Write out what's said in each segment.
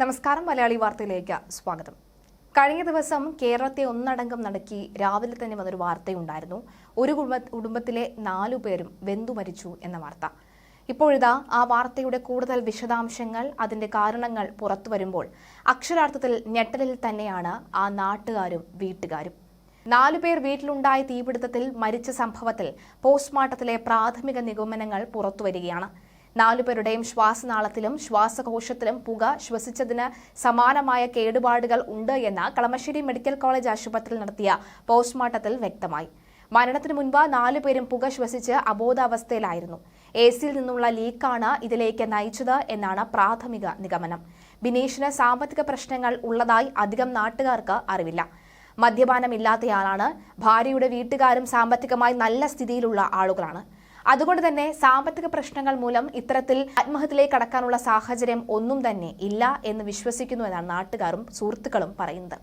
നമസ്കാരം മലയാളി വാർത്തയിലേക്ക് സ്വാഗതം. കഴിഞ്ഞ ദിവസം കേരളത്തെ ഒന്നടങ്കം നടക്കി രാവിലെ തന്നെ വന്നൊരു വാർത്തയുണ്ടായിരുന്നു. ഒരു കുടുംബ കുടുംബത്തിലെ നാലു പേരും വെന്തു മരിച്ചു എന്ന വാർത്ത. ഇപ്പോഴിതാ ആ വാർത്തയുടെ കൂടുതൽ വിശദാംശങ്ങൾ അതിന്റെ കാരണങ്ങൾ പുറത്തു വരുമ്പോൾ അക്ഷരാർത്ഥത്തിൽ ഞെട്ടലിൽ തന്നെയാണ് ആ നാട്ടുകാരും വീട്ടുകാരും. നാലുപേർ വീട്ടിലുണ്ടായ തീപിടുത്തത്തിൽ മരിച്ച സംഭവത്തിൽ പോസ്റ്റ്മോർട്ടത്തിലെ പ്രാഥമിക നിഗമനങ്ങൾ പുറത്തുവരികയാണ് നാലുപേരുടെയും ശ്വാസനാളത്തിലും ശ്വാസകോശത്തിലും പുക ശ്വസിച്ചതിന് സമാനമായ കേടുപാടുകൾ ഉണ്ട് എന്ന് കളമശ്ശേരി മെഡിക്കൽ കോളേജ് ആശുപത്രിയിൽ നടത്തിയ പോസ്റ്റ്മോർട്ടത്തിൽ വ്യക്തമായി. മരണത്തിന് മുൻപ് നാലുപേരും പുക ശ്വസിച്ച് അബോധാവസ്ഥയിലായിരുന്നു. എ സിയിൽ നിന്നുള്ള ലീക്കാണ് ഇതിലേക്ക് നയിച്ചത് എന്നാണ് പ്രാഥമിക നിഗമനം. ബിനീഷിന് സാമ്പത്തിക പ്രശ്നങ്ങൾ ഉള്ളതായി അധികം നാട്ടുകാർക്ക് അറിവില്ല. മദ്യപാനമില്ലാത്തയാളാണ് ഭാര്യയുടെ വീട്ടുകാരും സാമ്പത്തികമായി നല്ല സ്ഥിതിയിലുള്ള ആളുകളാണ്. അതുകൊണ്ട് തന്നെ സാമ്പത്തിക പ്രശ്നങ്ങൾ മൂലം ഇത്തരത്തിൽ ആത്മഹത്യയിലേക്ക് കടക്കാനുള്ള സാഹചര്യം ഒന്നും തന്നെ ഇല്ല എന്ന് വിശ്വസിക്കുന്നു എന്നാണ് നാട്ടുകാരും സുഹൃത്തുക്കളും പറയുന്നത്.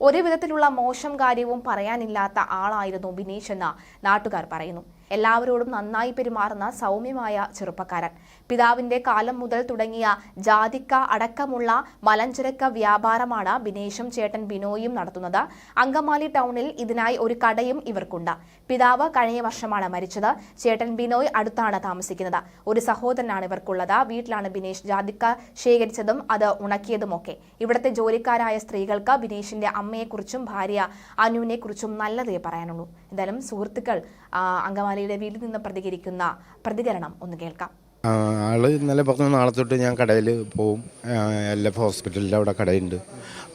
ഒരു വിധത്തിലുള്ള മോശം കാര്യവും പറയാനില്ലാത്ത ആളായിരുന്നു ബിനീഷ് എന്ന നാട്ടുകാർ പറയുന്നു. എല്ലാവരോടും നന്നായി പെരുമാറുന്ന സൗമ്യമായ ചെറുപ്പക്കാരൻ. പിതാവിന്റെ കാലം മുതൽ തുടങ്ങിയ ജാതിക്ക അടക്കമുള്ള മലഞ്ചരക്ക വ്യാപാരമാണ് ബിനേഷും ചേട്ടൻ ബിനോയും നടത്തുന്നത്. അങ്കമാലി ടൗണിൽ ഇതിനായി ഒരു കടയും ഇവർക്കുണ്ട്. പിതാവ് കഴിഞ്ഞ വർഷമാണ് മരിച്ചത്. ചേട്ടൻ ബിനോയ് അടുത്താണ് താമസിക്കുന്നത്. ഒരു സഹോദരനാണ് ഇവർക്കുള്ളത്. വീട്ടിലാണ് ബിനേഷ് ജാതിക്ക ശേഖരിച്ചതും അത് ഉണക്കിയതുമൊക്കെ. ഇവിടുത്തെ ജോലിക്കാരായ സ്ത്രീകൾക്ക് ബിനേഷിന്റെ അമ്മയെക്കുറിച്ചും ഭാര്യ അനുവിനെക്കുറിച്ചും നല്ലതേ പറയാനുള്ളൂ. എന്തായാലും സുഹൃത്തുക്കൾ ആ, അങ്കമാലിയുടെ വീട്ടിൽ നിന്ന് പ്രതികരിക്കുന്ന പ്രതികരണം ഒന്ന് കേൾക്കാം. ആൾ ഇന്നലെ പറഞ്ഞു നാളെ തൊട്ട് ഞാൻ കടയിൽ പോവും. എൽ എഫ് ഹോസ്പിറ്റലിൽ അവിടെ കടയുണ്ട്.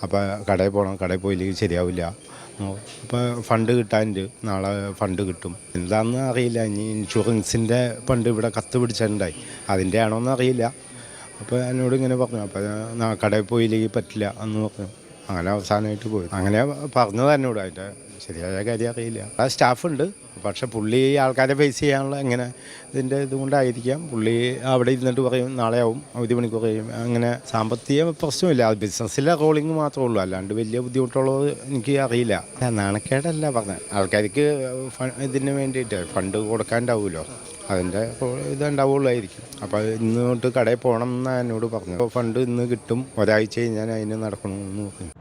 അപ്പോൾ കടയിൽ പോകണം കടയിൽ പോയില്ലെങ്കിൽ ശരിയാവില്ല. അപ്പോൾ ഫണ്ട് കിട്ടാനുണ്ട്. നാളെ ഫണ്ട് കിട്ടും. എന്താണെന്ന് അറിയില്ല. ഇനി ഇൻഷുറൻസിന്റെ ഫണ്ട് ഇവിടെ കത്ത് പിടിച്ചിട്ടുണ്ടായി. അതിന്റെ ആണോന്ന് അറിയില്ല. അപ്പോൾ എന്നോട് ഇങ്ങനെ പറഞ്ഞു. അപ്പോൾ കടയിൽ പോയില്ലെങ്കിൽ പറ്റില്ല എന്ന് പറഞ്ഞു. അങ്ങനെ അവസാനമായിട്ട് പോയി. അങ്ങനെ പറഞ്ഞത് എന്നോട്. അതിന്റെ ശരിയായ കാര്യം അറിയില്ല. ആ സ്റ്റാഫുണ്ട്. പക്ഷെ പുള്ളി ആൾക്കാരെ ഫേസ് ചെയ്യാനുള്ള എങ്ങനെ ഇതിന്റെ ഇതുകൊണ്ടായിരിക്കാം പുള്ളി അവിടെ ഇരുന്നിട്ട് പറയും നാളെ ആവും അവധി മണിക്കൂർ കഴിയും. അങ്ങനെ സാമ്പത്തിക പ്രശ്നമില്ല. അത് ബിസിനസ്സിലെ റോളിങ് മാത്രമേ ഉള്ളൂ. അല്ലാണ്ട് വലിയ ബുദ്ധിമുട്ടുള്ളത് എനിക്ക് അറിയില്ല. നാണക്കേടല്ല പറഞ്ഞത്. ആൾക്കാർക്ക് ഇതിന് വേണ്ടിയിട്ട് ഫണ്ട് കൊടുക്കാണ്ടാവുമല്ലോ അതിന്റെ ഇതുണ്ടാവുള്ളായിരിക്കും അപ്പോൾ ഇന്ന് തൊട്ട് കടയിൽ പോകണം എന്നാണ് എന്നോട് പറഞ്ഞു. ഫണ്ട് ഇന്ന് കിട്ടും. ഒരാഴ്ച കഴിഞ്ഞാൽ അതിന് നടക്കണമെന്ന് പറഞ്ഞു.